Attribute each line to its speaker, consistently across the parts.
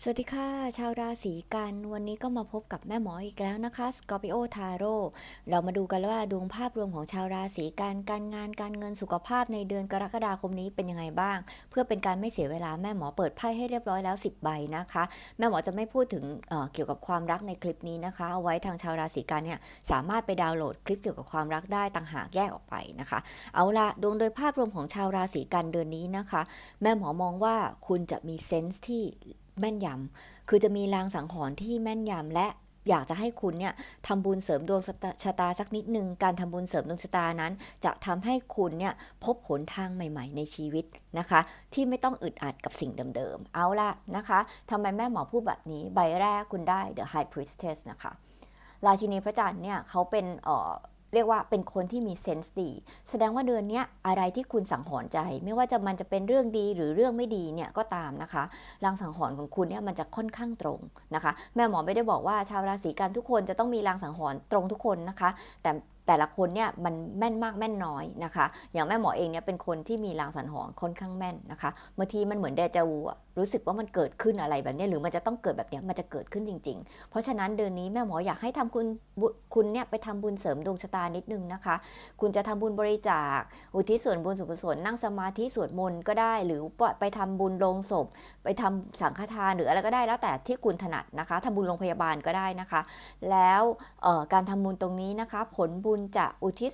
Speaker 1: สวัสดีค่ะ ชาวราศีกันวันนี้ก็มาพบกับแม่หมออีกแล้วนะคะ Scorpio Tarot เรามาดูกันว่าดวงภาพรวมของชาวราศีกันการงานการเงินสุขภาพในเดือนกรกฎาคมนี้เป็นยังไงบ้าง เพื่อเป็นการไม่เสียเวลาแม่หมอเปิดไพ่ให้เรียบร้อยแล้ว 10 ใบนะคะ แม่หมอจะไม่พูดถึงเเกี่ยวกับความรักในคลิปนี้นะคะ เอาไว้ทางชาวราศีกันเนี่ยสามารถไปดาวน์โหลดคลิปเกี่ยวกับความรักได้ต่างหากแยกออกไปนะคะ เอาละดวงโดยภาพรวมของชาวราศีกันเดือนนี้นะคะ แม่หมอมองว่าคุณจะมีเซนส์ที่ แม่นยำคือจะมีลางสังหรณ์ที่แม่นยำและอยากจะให้คุณเนี่ยทำบุญเสริมดวงชะตาสักนิดนึง การทำบุญเสริมดวงชะตานั้น จะทำให้คุณเนี่ยพบหนทางใหม่ ๆ ในชีวิตนะคะ ที่ไม่ต้องอึดอัดกับสิ่งเดิมๆ เอาล่ะนะคะทำไมแม่หมอพูดแบบนี้ ใบแรกคุณได้ The High Priestess นะคะ ราชินีพระจันทร์เนี่ยเขาเป็น เรียกว่าเป็นคนที่มีเซนส์ดี แสดงว่าเดือนนี้อะไรที่คุณสังหรณ์ใจ ไม่ว่าจะมันจะเป็นเรื่องดีหรือเรื่องไม่ดีเนี่ยก็ตามนะคะรางสังหรณ์ของคุณเนี่ยมันจะค่อนข้างตรงนะคะ แม่หมอไม่ได้บอกว่าชาวราศีกันทุกคนจะต้องมีรางสังหรณ์ตรงทุกคนนะคะ แต่ แต่ละคนเนี่ยมันแม่นมากแม่นน้อยนะคะ อย่างแม่หมอเองเนี่ยเป็นคนที่มีรางสังหรณ์ค่อนข้างแม่นนะคะบางทีมันเหมือนเดจาวูรู้สึกว่ามันเกิดขึ้นอะไรแบบนี้หรือมันจะต้องเกิดแบบนี้มันจะเกิดขึ้นจริง ๆ เพราะฉะนั้นเดือนนี้แม่หมออยากให้ทำคุณคุณเนี่ยไปทำบุญเสริมดวงชะตานิดนึงนะคะ คุณจะทำบุญบริจาค อุทิศส่วนบุญสุขส่วนนั่งสมาธิสวดมนต์ก็ได้ หรือไปทำบุญโรงศพ ไปทำสังฆทานหรืออะไรก็ได้แล้วแต่ที่คุณถนัดนะคะทำบุญโรงพยาบาลก็ได้นะคะ แล้วการทำบุญตรงนี้นะคะ ผลบุญุญจะอุทิศ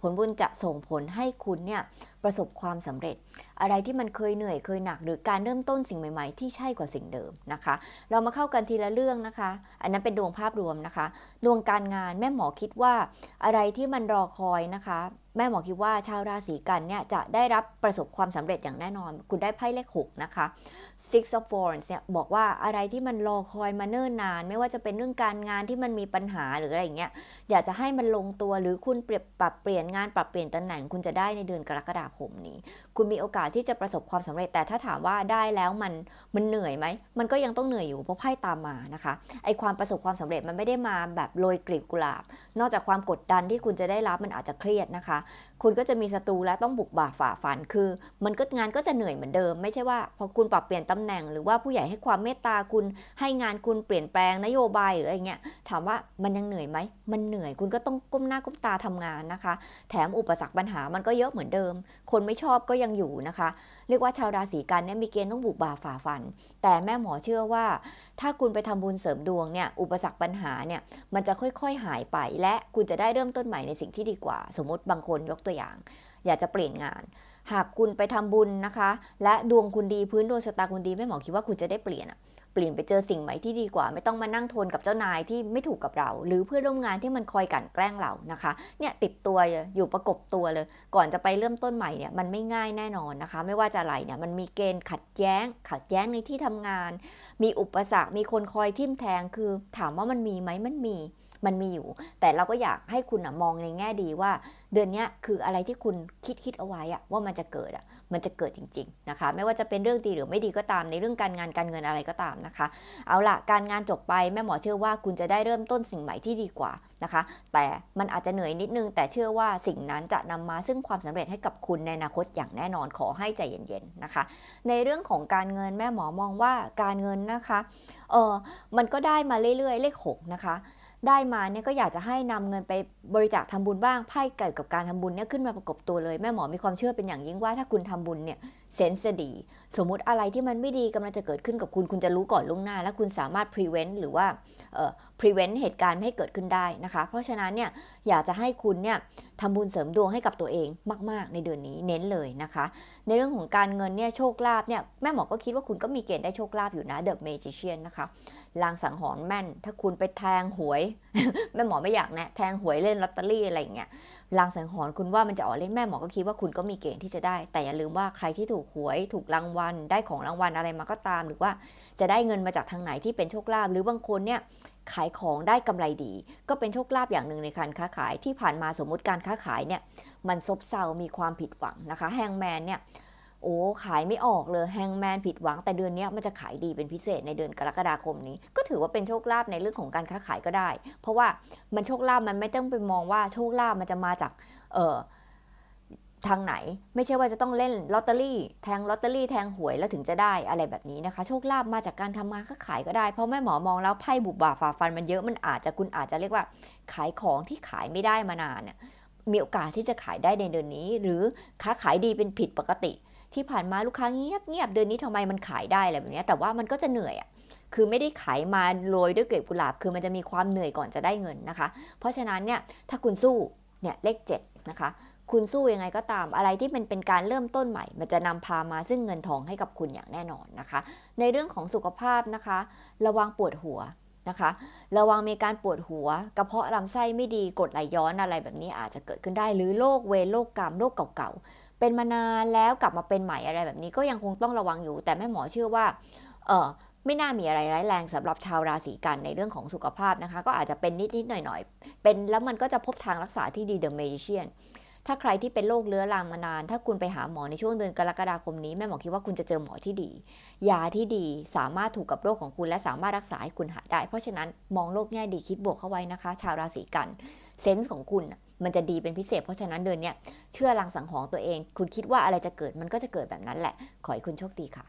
Speaker 1: ผลบุญจะส่งผลให้คุณเนี่ยประสบความสำเร็จ อะไรที่มันเคยเหนื่อยเคยหนัก หรือการเริ่มต้นสิ่งใหม่ ๆ ที่ใช่กว่าสิ่งเดิมนะคะ เรามาเข้ากันทีละเรื่องนะคะ อันนั้นเป็นดวงภาพรวมนะคะ ดวงการงานแม่หมอคิดว่าอะไรที่มันรอคอยนะคะ แม่หมอคิดว่าชาวราศีกันเนี่ยจะได้รับประสบความสำเร็จอย่างแน่นอน คุณได้ไพ่เลข6นะคะ Six of Wands เนี่ยบอกว่าอะไรที่มันรอคอยมาเนิ่นนาน ไม่ว่าจะเป็นเรื่องการงานที่มันมีปัญหาหรืออะไรอย่างเงี้ยอยากจะให้มันลงตัวหรือคุณเปรียบปรับเปลี่ยนงานปรับเปลี่ยนตำแหน่งคุณจะได้ในเดือนกรกฎาคมนี้ คุณมีโอกาสที่จะประสบความสำเร็จ แต่ถ้าถามว่าได้แล้วมันมันเหนื่อยไหม มันก็ยังต้องเหนื่อยอยู่เพราะไพ่ตามมานะคะ ไอความประสบความสำเร็จมันไม่ได้มาแบบโรยกลีบกุหลาบ นอกจากความกดดันที่คุณจะได้รับมันอาจจะเครียดนะคะ คุณก็จะมีศัตรูและต้องบุกบ่าฝ่าฟันคือ มันก็งานก็จะเหนื่อยเหมือนเดิม ไม่ใช่ว่าพอคุณปรับเปลี่ยนตำแหน่ง หรือว่าผู้ใหญ่ให้ความเมตตาคุณให้งานคุณเปลี่ยนแปลงนโยบายหรืออะไรเงี้ยถามว่ามันยังเหนื่อยไหมมันเหนื่อยคุณก็ต้องก้มหน้าก้มตาทำงานนะคะ แถมอุปสรรคปัญหามันก็เยอะเหมือนเดิม คนไม่ชอบก็ยังอยู่นะคะ เรียกว่าชาวราศีกันเนี่ยมีเกณฑ์ต้องบุกบ่าฝ่าฟัน แต่แม่หมอเชื่อว่า ถ้าคุณไปทำบุญเสริมดวงเนี่ยอุปสรรคปัญหาเนี่ยมันจะค่อยๆหายไป และคุณจะได้เริ่มต้นใหม่ในสิ่งที่ดีกว่า สมมติบางคนยกตัวอย่าง อยากจะเปลี่ยนงาน หากคุณไปทำบุญนะคะ และดวงคุณดีพื้นดวงชะตาคุณดีไม่หมอคิดว่าคุณจะได้เปลี่ยนอะเปลี่ยนไปเจอสิ่งใหม่ที่ดีกว่า ไม่ต้องมานั่งทนกับเจ้านายที่ไม่ถูกกับเรา หรือเพื่อนร่วมงานที่มันคอยกั่นแกล้งเรานะคะเนี่ยติดตัวอยู่ประกบตัวเลย ก่อนจะไปเริ่มต้นใหม่เนี่ยมันไม่ง่ายแน่นอนนะคะ ไม่ว่าจะอะไรเนี่ยมันมีเกณฑ์ขัดแย้ง ขัดแย้งในที่ทำงาน มีอุปสรรคมีคนคอยทิ่มแทงคือ ถามว่ามันมีไหมมันมี มันมีอยู่ แต่เราก็อยากให้คุณมองในแง่ดีว่า เดือนนี้คืออะไรที่คุณคิดคิดเอาไว้อะว่ามันจะเกิดอะมันจะเกิดจริง ๆนะคะ ไม่ว่าจะเป็นเรื่องดีหรือไม่ดีก็ตามในเรื่องการงานการเงินอะไรก็ตามนะคะ เอาละการงานจบไปแม่หมอเชื่อว่าคุณจะได้เริ่มต้นสิ่งใหม่ที่ดีกว่านะคะ แต่มันอาจจะเหนื่อยนิดนึง แต่เชื่อว่าสิ่งนั้นจะนำมาซึ่งความสำเร็จให้กับคุณในอนาคตอย่างแน่นอนขอให้ใจเย็นๆนะคะ ในเรื่องของการเงินแม่หมอมองว่าการเงินนะคะเออมันก็ได้มาเรื่อยๆ เลข6นะคะ ได้มาเนี่ยก็อยากจะให้นำเงินไปบริจาคทำบุญบ้างไพ่เกี่ยวกับการทำบุญเนี่ยขึ้นมาประกบตัวเลยแม่หมอมีความเชื่อเป็นอย่างยิ่งว่าถ้าคุณทำบุญเนี่ย เซนส์ดี สมมุติอะไรที่มันไม่ดีกำลังจะเกิดขึ้นกับคุณ คุณจะรู้ก่อนล่วงหน้า และคุณสามารถ prevent หรือว่าเอ่อ prevent เหตุการณ์ไม่ให้เกิดขึ้นได้นะคะ เพราะฉะนั้นเนี่ยอยากจะให้คุณเนี่ยทำบุญเสริมดวงให้กับตัวเองมาก ๆ ในเดือนนี้เน้นเลยนะคะ ในเรื่องของการเงินเนี่ยโชคลาภเนี่ยแม่หมอก็คิดว่าคุณก็มีเกณฑ์ได้โชคลาภอยู่นะ The Magician นะคะลางสังหรณ์แม่น ถ้าคุณไปแทงหวย แม่หมอไม่อยากแนะแทงหวยเล่นลอตเตอรี่อะไรเงี้ยลางสังหรณ์คุณว่ามันจะออกเลขแม่หมอก็คิดว่าคุณก็มีเกณฑ์ที่จะได้ แต่อย่าลืมว่าใครที่ถูกหวยถูกรางวัล ได้ของรางวัลอะไรมาก็ตาม หรือว่าจะได้เงินมาจากทางไหนที่เป็นโชคลาภหรือบางคนเนี่ยขายของได้กำไรดี ก็เป็นโชคลาภอย่างหนึ่งในการค้าขายที่ผ่านมาสมมุติการค้าขายเนี่ยมันซบเซา มีความผิดหวังนะคะแฮงแมนเนี่ยโอ้ขายไม่ออกเลยแฮงแมนผิดหวัง แต่เดือนนี้มันจะขายดีเป็นพิเศษในเดือนกรกฎาคมนี้ ก็ถือว่าเป็นโชคลาภในเรื่องของการค้าขายก็ได้ เพราะว่ามันโชคลาภมันไม่ต้องไปมองว่าโชคลาภมันจะมาจากเออ ทางไหน ไม่ใช่ว่าจะต้องเล่นลอตเตอรี่แทงลอตเตอรี่แทงหวยแล้วถึงจะได้อะไรแบบนี้นะคะ โชคลาภมาจากการทำงานค้าขายก็ได้ เพราะแม่หมอมองแล้วไพ่บุบบ่าฝ่าฟันมันเยอะมันอาจจะคุณอาจจะเรียกว่า ขายของที่ขายไม่ได้มานานน่ะมีโอกาสที่จะขายได้ในเดือนนี้ หรือค้าขายดีเป็นผิดปกติ ที่ผ่านมาลูกค้าเงียบเงียบเดือนนี้ทำไมมันขายได้อะไรแบบนี้แต่ว่ามันก็จะเหนื่อยอะคือไม่ได้ขายมาโรยด้วยเกล็ดกุหลาบ คือมันจะมีความเหนื่อยก่อนจะได้เงินนะคะ เพราะฉะนั้นเนี่ยถ้าคุณสู้เนี่ยเลข7นะคะ คุณสู้ยังไงก็ตามอะไรที่มันเป็นการเริ่มต้นใหม่ มันจะนำพามาซึ่งเงินทองให้กับคุณอย่างแน่นอนนะคะ ในเรื่องของสุขภาพนะคะ ระวังปวดหัวนะคะ ระวังมีการปวดหัว กระเพาะลำไส้ไม่ดีกรดไหลย้อนอะไรแบบนี้อาจจะเกิดขึ้นได้หรือโรคเวรโรคกรรมโรคเก่าๆเป็นมานานแล้วกลับมาเป็นใหม่อะไรแบบนี้ ก็ยังคงต้องระวังอยู่ แต่แม่หมอเชื่อว่าเออไม่น่ามีอะไรร้ายแรงสำหรับชาวราศีกันในเรื่องของสุขภาพนะคะ ก็อาจจะเป็นนิดๆหน่อยๆ เป็นแล้วมันก็จะพบทางรักษาที่ดีเดอะเมจิเชียน ถ้าใครที่เป็นโรคเรื้อรังมานาน ถ้าคุณไปหาหมอในช่วงเดือนกรกฎาคมนี้แม่หมอคิดว่าคุณจะเจอหมอที่ดี ยาที่ดีสามารถถูกกับโรคของคุณและสามารถรักษาให้คุณหายได้ เพราะฉะนั้นมองโลกแง่ดีคิดบวกเข้าไว้นะคะ ชาวราศีกันเซนส์ของคุณมันจะดีเป็นพิเศษ เพราะฉะนั้นเดือนนี้เชื่อลังสังหรณ์ตัวเอง คุณคิดว่าอะไรจะเกิดมันก็จะเกิดแบบนั้นแหละ ขอให้คุณโชคดีค่ะ